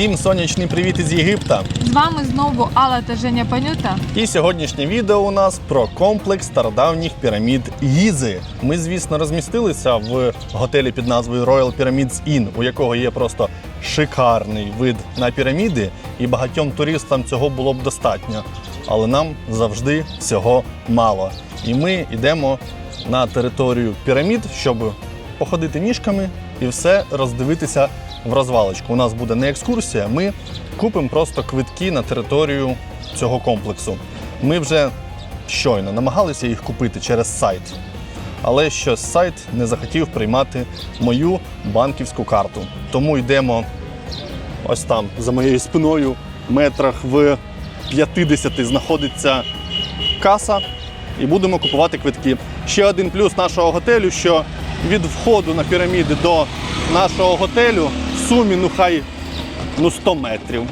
Всім сонячний привіт із Єгипта. З вами знову Алла та Женя Панюта. І сьогоднішнє відео у нас про комплекс стародавніх пірамід Гізи. Ми, звісно, розмістилися в готелі під назвою Royal Pyramids Inn, у якого є просто шикарний вид на піраміди, і багатьом туристам цього було б достатньо. Але нам завжди всього мало. І ми йдемо на територію пірамід, щоб походити ніжками і все роздивитися в розвалочку. У нас буде не екскурсія, ми купимо просто квитки на територію цього комплексу. Ми вже щойно намагалися їх купити через сайт, але щось сайт не захотів приймати мою банківську карту. Тому йдемо ось там, за моєю спиною, метрах в 50 знаходиться каса, і будемо купувати квитки. Ще один плюс нашого готелю, що від входу на піраміди до нашого готелю сумі ну хай ну 100 метрів.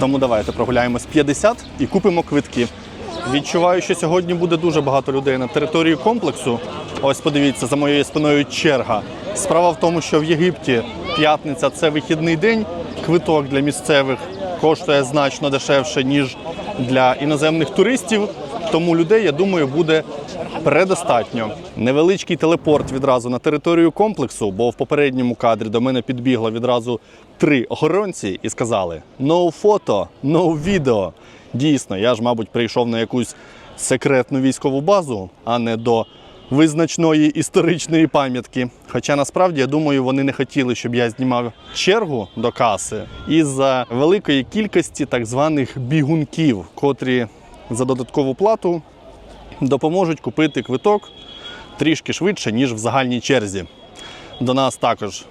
Тому давайте прогуляємось 50 і купимо квитки. Відчуваю, що сьогодні буде дуже багато людей на території комплексу. Ось подивіться, за моєю спиною черга. Справа в тому, що в Єгипті п'ятниця це вихідний день. Квиток для місцевих коштує значно дешевше, ніж для іноземних туристів. Тому людей, я думаю, буде предостатньо. Невеличкий телепорт відразу на територію комплексу, бо в попередньому кадрі до мене підбігло відразу три охоронці і сказали: no фото, no відео. Дійсно, я ж, мабуть, прийшов на якусь секретну військову базу, а не до визначної історичної пам'ятки. Хоча насправді я думаю, вони не хотіли, щоб я знімав чергу до каси із-за великої кількості так званих бігунків, котрі за додаткову плату допоможуть купити квиток трішки швидше, ніж в загальній черзі. До нас також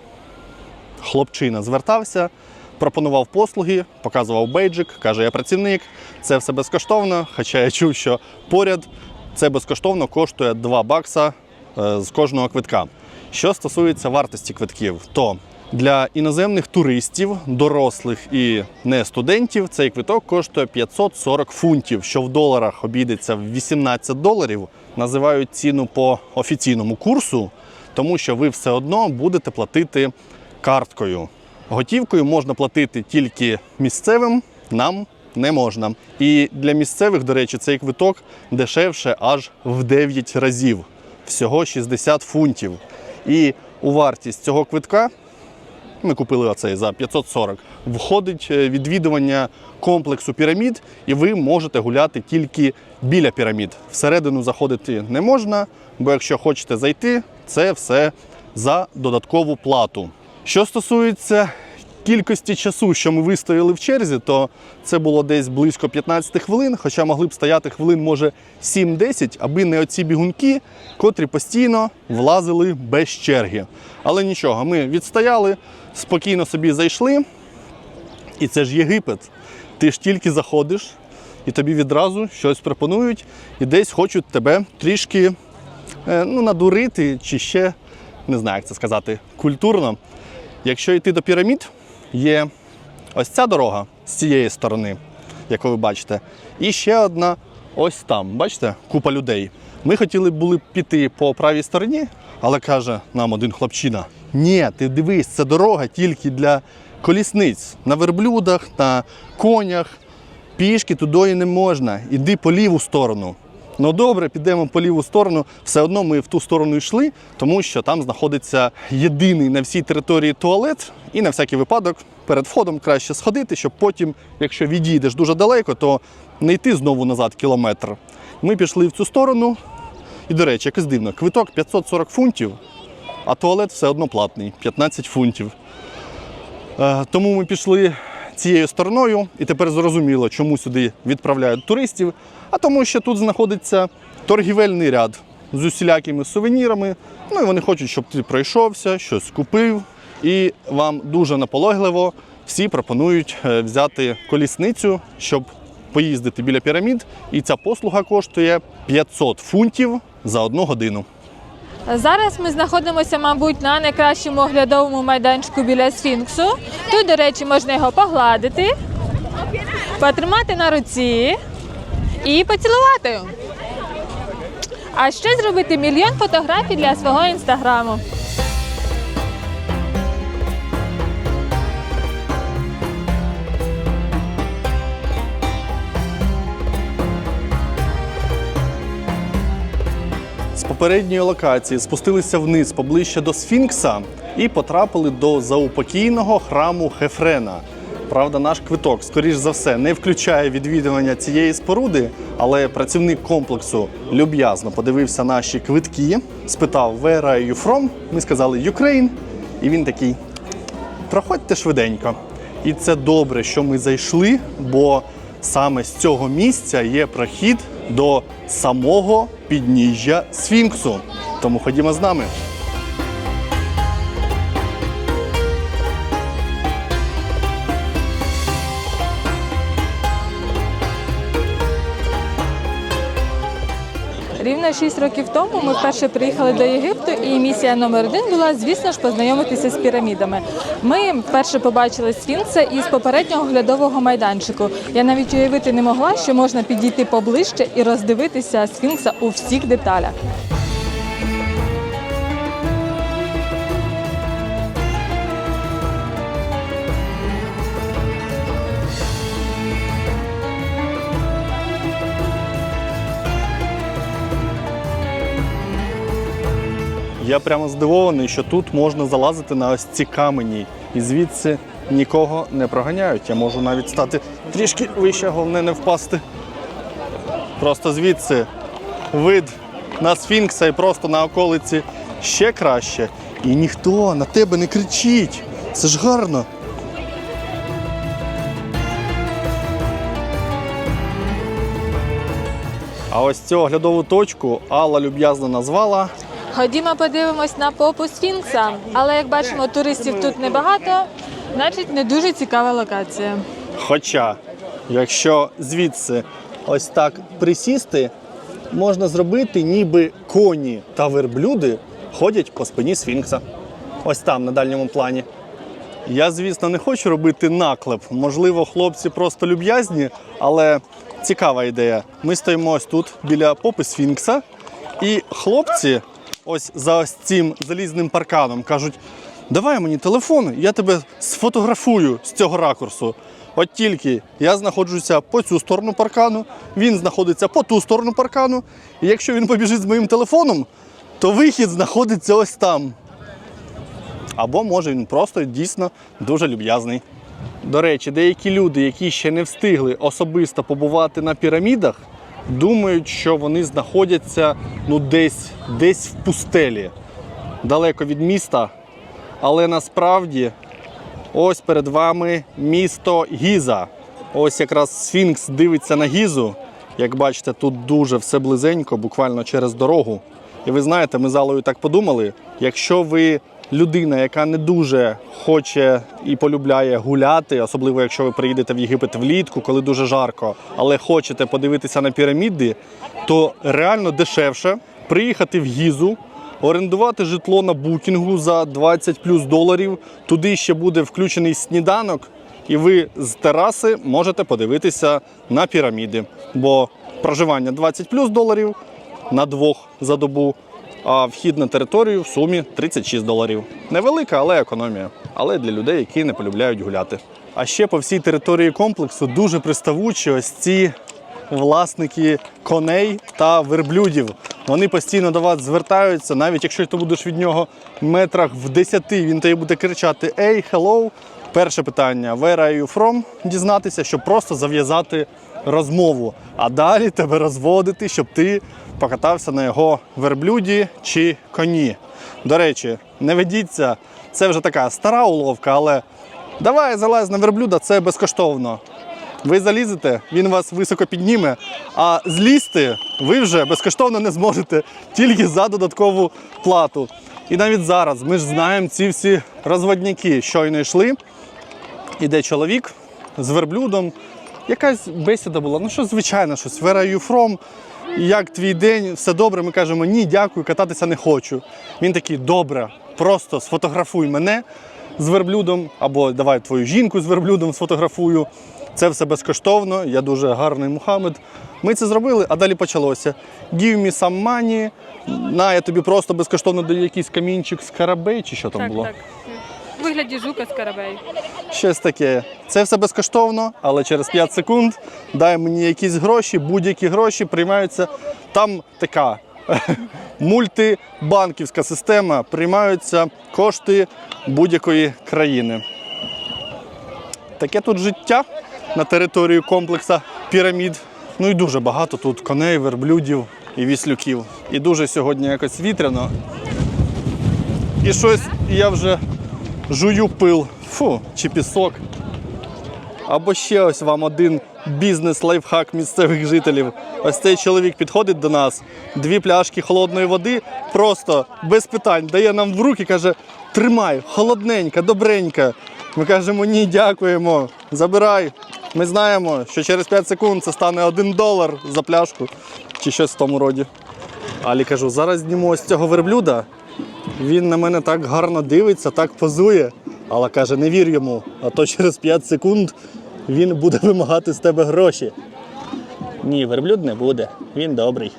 хлопчина звертався, пропонував послуги, показував бейджик, каже, я працівник, це все безкоштовно. Хоча я чув, що поряд це безкоштовно коштує 2 бакса е, з кожного квитка. Що стосується вартості квитків, то для іноземних туристів, дорослих і не студентів, цей квиток коштує 540 фунтів, що в доларах обійдеться в 18 доларів. Називають ціну по офіційному курсу, тому що ви все одно будете платити карткою. Готівкою можна платити тільки місцевим, нам не можна. І для місцевих, до речі, цей квиток дешевше аж в 9 разів. Всього 60 фунтів. І у вартість цього квитка ми купили оцей за 540. Входить е, відвідування комплексу пірамід, і ви можете гуляти тільки біля пірамід. Всередину заходити не можна, бо якщо хочете зайти, це все за додаткову плату. Що стосується кількості часу, що ми вистояли в черзі, то це було десь близько 15 хвилин, хоча могли б стояти хвилин, може 7-10, аби не оці бігунки, котрі постійно влазили без черги. Але нічого, ми відстояли, спокійно собі зайшли. І це ж Єгипет. Ти ж тільки заходиш, і тобі відразу щось пропонують, і десь хочуть тебе трішки е, ну, надурити, чи ще не знаю, як це сказати, культурно. Якщо йти до пірамід, є ось ця дорога з цієї сторони, яку ви бачите, і ще одна ось там. Бачите, купа людей. Ми хотіли були б піти по правій стороні, але каже нам один хлопчина: ні, ти дивись, це дорога тільки для колісниць на верблюдах, на конях. Пішки туди не можна. Іди по ліву сторону. Ну добре, підемо по ліву сторону. Все одно ми в ту сторону йшли, тому що там знаходиться єдиний на всій території туалет, і на всякий випадок перед входом краще сходити, щоб потім, якщо відійдеш дуже далеко, то не йти знову назад кілометр. Ми пішли в цю сторону. І, до речі, якось дивно, квиток 540 фунтів, а туалет все одно платний 15 фунтів. Е, Тому ми пішли цією стороною, і тепер зрозуміло, чому сюди відправляють туристів. А тому, що тут знаходиться торгівельний ряд з усілякими сувенірами. Ну і вони хочуть, щоб ти пройшовся, щось купив. І вам дуже наполегливо всі пропонують е, взяти колісницю, щоб поїздити біля пірамід. І ця послуга коштує 500 фунтів за одну годину. Зараз ми знаходимося, мабуть, на найкращому оглядовому майданчику біля сфінксу. Тут, до речі, можна його погладити, потримати на руці і поцілувати. А ще зробити мільйон фотографій для свого інстаграму. Попередньої локації спустилися вниз поближче до Сфінкса і потрапили до заупокійного храму Хефрена. Правда, наш квиток, скоріш за все, не включає відвідування цієї споруди, але працівник комплексу люб'язно подивився наші квитки, спитав «Where are you from?» Ми сказали Ukraine, і він такий проходьте швиденько. І це добре, що ми зайшли, бо саме з цього місця є прохід до самого підніжжя Сфінксу. Тому ходімо з нами. Рівно 6 років тому ми вперше приїхали до Єгипту, і місія номер один була, звісно ж, познайомитися з пірамідами. Ми вперше побачили сфінкса із попереднього глядового майданчику. Я навіть уявити не могла, що можна підійти поближче і роздивитися сфінкса у всіх деталях. Я прямо здивований, що тут можна залазити на ось ці камені, і звідси нікого не проганяють. Я можу навіть стати трішки вище, головне не впасти. Просто звідси вид на сфінкса і просто на околиці ще краще. І ніхто на тебе не кричить. Це ж гарно. А ось цю оглядову точку Алла люб'язно назвала Ходімо, подивимось на попу сфінкса. Але як бачимо, туристів тут небагато, значить не дуже цікава локація. Хоча, якщо звідси ось так присісти, можна зробити, ніби коні та верблюди ходять по спині сфінкса. Ось там, на дальньому плані. Я, звісно, не хочу робити наклеп. Можливо, хлопці просто люб'язні, але цікава ідея. Ми стоїмо ось тут біля попи сфінкса, і хлопці, ось за ось цим залізним парканом, кажуть: давай мені телефон, я тебе сфотографую з цього ракурсу. От тільки я знаходжуся по цю сторону паркану, він знаходиться по ту сторону паркану. І якщо він побіжить з моїм телефоном, то вихід знаходиться ось там. Або може він просто дійсно дуже люб'язний. До речі, деякі люди, які ще не встигли особисто побувати на пірамідах, думають, що вони знаходяться ну, десь, десь в пустелі, далеко від міста. Але насправді ось перед вами місто Гіза. Ось якраз Сфінкс дивиться на Гізу. Як бачите, тут дуже все близенько, буквально через дорогу. І ви знаєте, ми з Аллою так подумали, якщо ви людина, яка не дуже хоче і полюбляє гуляти, особливо якщо ви приїдете в Єгипет влітку, коли дуже жарко, але хочете подивитися на піраміди, то реально дешевше приїхати в Гізу, орендувати житло на букінгу за 20 плюс доларів. Туди ще буде включений сніданок, і ви з тераси можете подивитися на піраміди. Бо проживання 20 плюс доларів на двох за добу, а вхід на територію в сумі 36 доларів. Невелика, але економія. Але для людей, які не полюбляють гуляти. А ще по всій території комплексу дуже приставучі ось ці власники коней та верблюдів. Вони постійно до вас звертаються, навіть якщо ти будеш від нього метрах в 10, він тобі буде кричати Ей, hello! Перше питання: Where are you from? дізнатися, щоб просто зав'язати розмову, а далі тебе розводити, щоб ти покатався на його верблюді чи коні. До речі, не ведіться, це вже така стара уловка, але давай залазь на верблюда, це безкоштовно. Ви залізете, він вас високо підніме, а злізти ви вже безкоштовно не зможете тільки за додаткову плату. І навіть зараз ми ж знаємо ці всі розводняки, щойно йшли. Іде чоловік з верблюдом. Якась бесіда була, ну що звичайно, щось Where are you from? Як твій день, все добре. Ми кажемо, ні, дякую, кататися не хочу. Він такий, добре, просто сфотографуй мене з верблюдом, або давай твою жінку з верблюдом сфотографую. Це все безкоштовно, я дуже гарний Мухаммед. Ми це зробили, а далі почалося. Give me some money, на, я тобі просто безкоштовно даю якийсь камінчик з карабей, чи що там було. У вигляді жука з. Щось таке. Це все безкоштовно, але через 5 секунд дай мені якісь гроші, будь-які гроші приймаються. Там така мультибанківська система, приймаються кошти будь-якої країни. Таке тут життя на території комплексу пірамід. Ну і дуже багато тут коней, верблюдів і віслюків. І дуже сьогодні якось вітряно. І щось я вже жую пил. Фу, чи пісок. Або ще ось вам один бізнес-лайфхак місцевих жителів. Ось цей чоловік підходить до нас, дві пляшки холодної води, просто без питань дає нам в руки, каже: тримай, холодненька, добренька. Ми кажемо, ні, дякуємо, забирай. Ми знаємо, що через 5 секунд це стане 1 долар за пляшку чи щось в тому роді. Алі кажу, зараз зніму ось цього верблюда. Він на мене так гарно дивиться, так позує. Але каже, не вір йому, а то через 5 секунд він буде вимагати з тебе гроші. Ні, верблюд не буде, він добрий.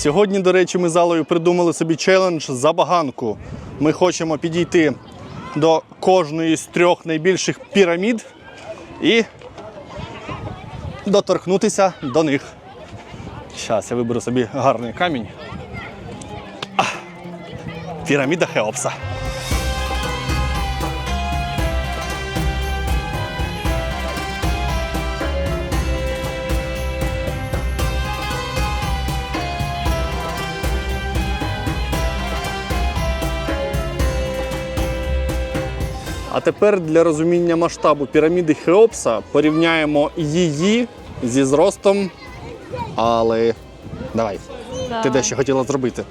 Сьогодні, до речі, ми з Алою придумали собі челендж забаганку. Ми хочемо підійти до кожної з трьох найбільших пірамід і доторкнутися до них. Зараз я виберу собі гарний камінь. А, піраміда Хеопса. А тепер для розуміння масштабу піраміди Хеопса порівняємо її зі зростом. Але давай, ти дещо хотіла зробити.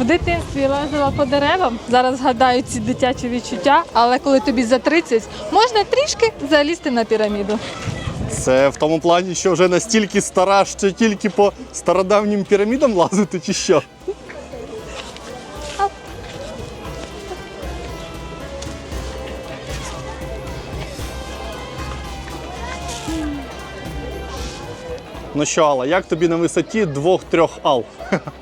В дитинстві лазила по деревам. Зараз згадаю ці дитячі відчуття, але коли тобі за 30, можна трішки залізти на піраміду. Це в тому плані, що вже настільки стара, що тільки по стародавнім пірамідам лазити, чи що? Ну що, Алла, як тобі на висоті двох-трьох ал?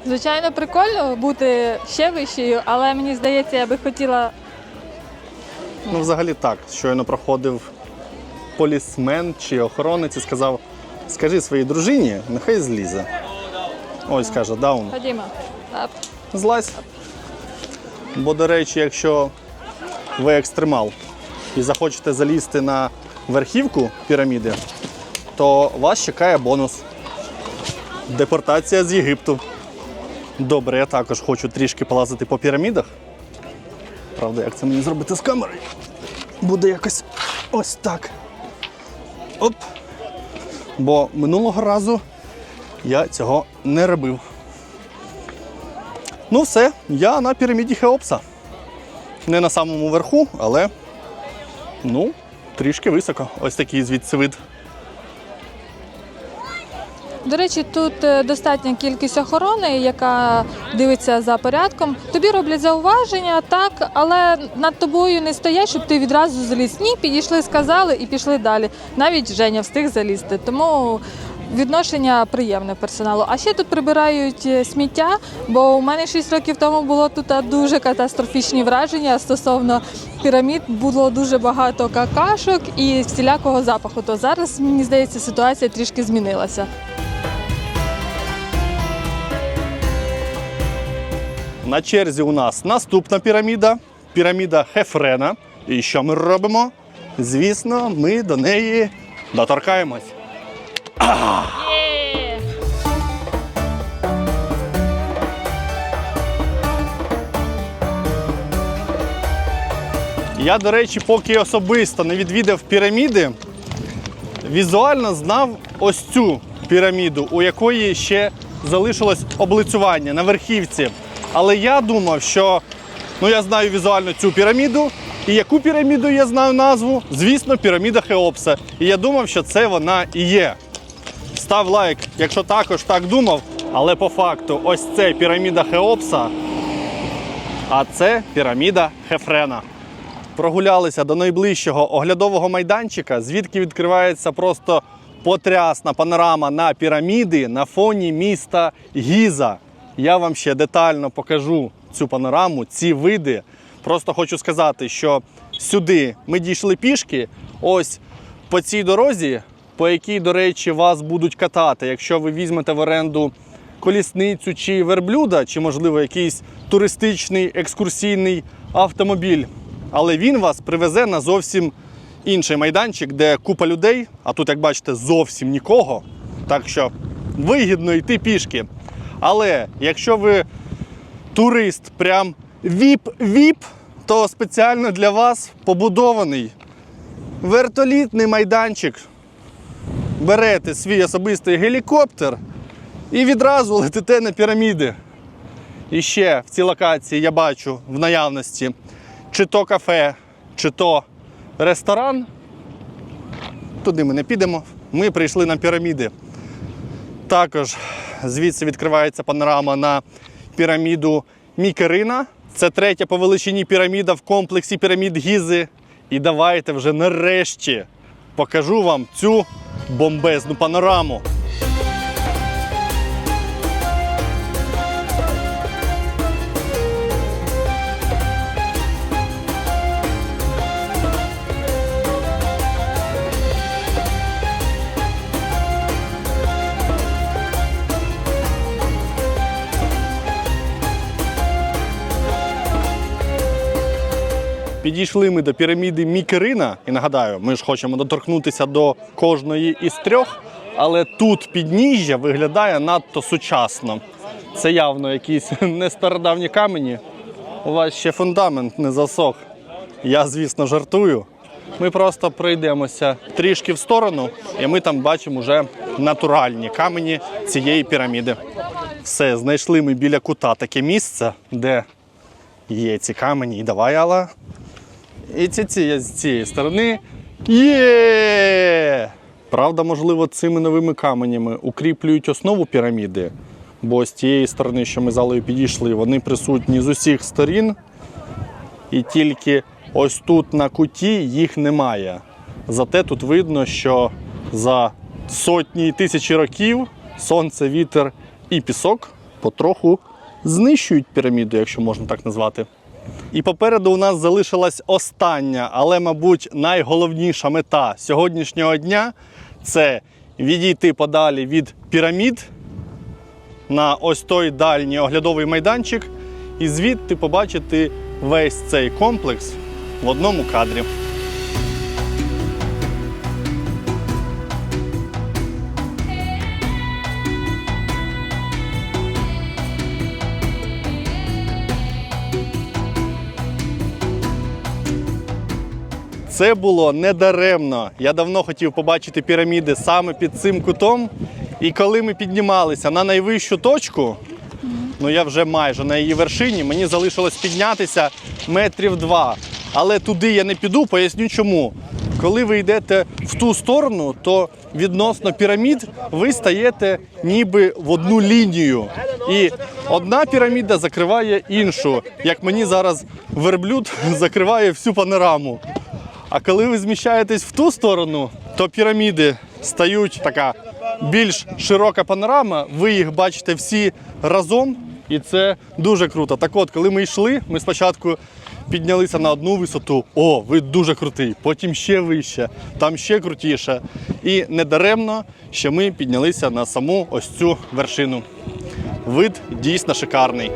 Звичайно, прикольно бути ще вищою, але мені здається, я би хотіла Ну, взагалі так. Щойно проходив полісмен чи охоронець і сказав: скажи своїй дружині, нехай злізе. Ось каже, даун. ходімо. Оп. Злазь. Бо, до речі, якщо ви екстремал і захочете залізти на верхівку піраміди, то вас чекає бонус. Депортація з Єгипту. Добре, я також хочу трішки полазити по пірамідах. Правда, як це мені зробити з камерою? Буде якось ось так. Оп. Бо минулого разу я цього не робив. Ну, все, я на піраміді Хеопса. Не на самому верху, але ну, трішки високо. Ось такий звідси вид. До речі, тут е, достатня кількість охорони, яка дивиться за порядком. Тобі роблять зауваження, так, але над тобою не стоять, щоб ти відразу заліз. Ні, підійшли, сказали і пішли далі. Навіть Женя встиг залізти. Тому відношення приємне персоналу. А ще тут прибирають е, сміття, бо у мене 6 років тому було тут дуже катастрофічні враження стосовно пірамід. Було дуже багато какашок і всілякого запаху. То зараз мені здається, ситуація трішки змінилася. На черзі у нас наступна піраміда піраміда Хефрена. І що ми робимо? Звісно, ми до неї доторкаємось. Я, до речі, поки особисто не відвідав піраміди, візуально знав ось цю піраміду, у якої ще залишилось облицювання на верхівці. Але я думав, що ну я знаю візуально цю піраміду. І яку піраміду я знаю назву? Звісно, піраміда Хеопса. І я думав, що це вона і є. Став лайк, якщо також так думав. Але по факту, ось це піраміда Хеопса, а це піраміда Хефрена. прогулялися до найближчого оглядового майданчика, звідки відкривається просто потрясна панорама на піраміди на фоні міста Гіза. Я вам ще детально покажу цю панораму, ці види. Просто хочу сказати, що сюди ми дійшли пішки. Ось по цій дорозі, по якій, до речі, вас будуть катати, якщо ви візьмете в оренду колісницю чи верблюда, чи, можливо, якийсь туристичний екскурсійний автомобіль. Але він вас привезе на зовсім інший майданчик, де купа людей, а тут, як бачите, зовсім нікого. Так що вигідно йти пішки. Але якщо ви турист, прям віп-віп, то спеціально для вас побудований вертолітний майданчик. Берете свій особистий гелікоптер і відразу летите на піраміди. І ще в цій локації я бачу в наявності чи то кафе, чи то ресторан. Туди ми не підемо. Ми прийшли на піраміди. Також звідси відкривається панорама на піраміду Мікерина. Це третя по величині піраміда в комплексі пірамід Гізи. І давайте вже нарешті покажу вам цю бомбезну панораму. Підійшли ми до піраміди Мікерина, і нагадаю, ми ж хочемо доторкнутися до кожної із трьох, але тут підніжжя виглядає надто сучасно. Це явно якісь не стародавні камені. У вас ще фундамент не засох. Я, звісно, жартую. Ми просто пройдемося трішки в сторону, і ми там бачимо вже натуральні камені цієї піраміди. Все, знайшли ми біля кута таке місце, де є ці камені. І давай, Алла, і ці, ці з цієї сторони. Є! Правда, можливо, цими новими каменями укріплюють основу піраміди, бо з тієї сторони, що ми залою підійшли, вони присутні з усіх сторін. І тільки ось тут на куті їх немає. Зате тут видно, що за сотні і тисячі років сонце, вітер і пісок потроху знищують піраміду, якщо можна так назвати. І попереду у нас залишилась остання, але, мабуть, найголовніша мета сьогоднішнього дня це відійти подалі від пірамід на ось той дальній оглядовий майданчик і звідти побачити весь цей комплекс в одному кадрі. Це було недаремно. Я давно хотів побачити піраміди саме під цим кутом. І коли ми піднімалися на найвищу точку, ну я вже майже на її вершині, мені залишилось піднятися метрів два. Але туди я не піду, поясню чому. Коли ви йдете в ту сторону, то відносно пірамід ви стаєте ніби в одну лінію. І одна піраміда закриває іншу. Як мені зараз верблюд закриває всю панораму. А коли ви зміщаєтесь в ту сторону, то піраміди стають така більш широка панорама. Ви їх бачите всі разом, і це дуже круто. Так от, коли ми йшли, ми спочатку піднялися на одну висоту. О, ви дуже крутий. Потім ще вище, там ще крутіше. І недаремно, що ми піднялися на саму ось цю вершину. Вид дійсно шикарний.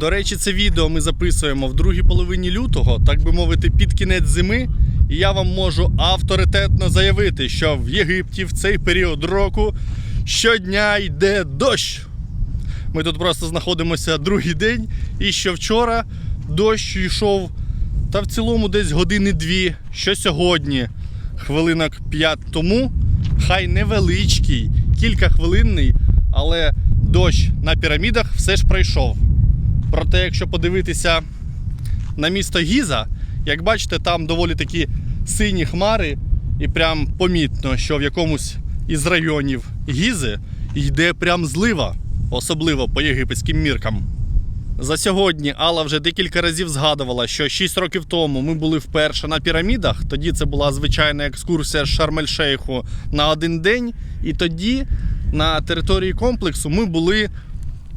До речі, це відео ми записуємо в другій половині лютого, так би мовити, під кінець зими. І я вам можу авторитетно заявити, що в Єгипті в цей період року щодня йде дощ. Ми тут просто знаходимося другий день, і що вчора дощ йшов та в цілому десь години дві, що сьогодні, хвилинок 5 тому, хай невеличкий, кількахвилинний, але дощ на пірамідах все ж пройшов. Проте, якщо подивитися на місто Гіза, як бачите, там доволі такі сині хмари, і прям помітно, що в якомусь із районів Гізи йде прям злива, особливо по єгипетським міркам. За сьогодні Алла вже декілька разів згадувала, що 6 років тому ми були вперше на пірамідах. Тоді це була звичайна екскурсія з Шарм-ель-Шейху на один день. І тоді на території комплексу ми були,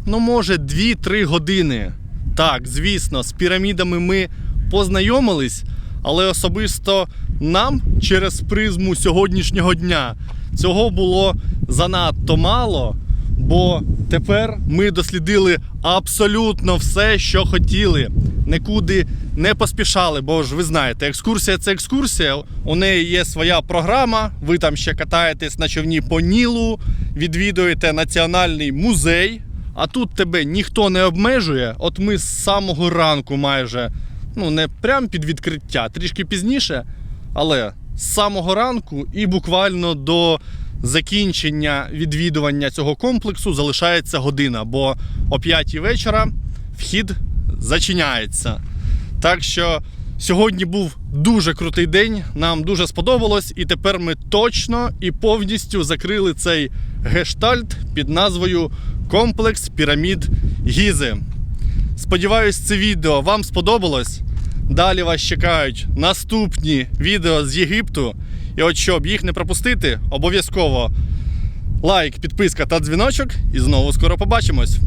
ну, може, 2-3 години. Так, звісно, з пірамідами ми познайомились, але особисто нам через призму сьогоднішнього дня цього було занадто мало. Бо тепер ми дослідили абсолютно все, що хотіли. Нікуди не поспішали, бо ж ви знаєте, екскурсія це екскурсія. У неї є своя програма. Ви там ще катаєтесь на човні по Нілу, відвідуєте національний музей. А тут тебе ніхто не обмежує. От ми з самого ранку майже, ну не прям під відкриття, трішки пізніше, але з самого ранку і буквально до закінчення відвідування цього комплексу залишається година, бо о 5 вечора вхід зачиняється. Так що сьогодні був дуже крутий день, нам дуже сподобалось, і тепер ми точно і повністю закрили цей гештальт під назвою Комплекс пірамід Гізи. Сподіваюсь, це відео вам сподобалось. Далі вас чекають наступні відео з Єгипту. І от щоб їх не пропустити, обов'язково лайк, підписка та дзвіночок. І знову скоро побачимось.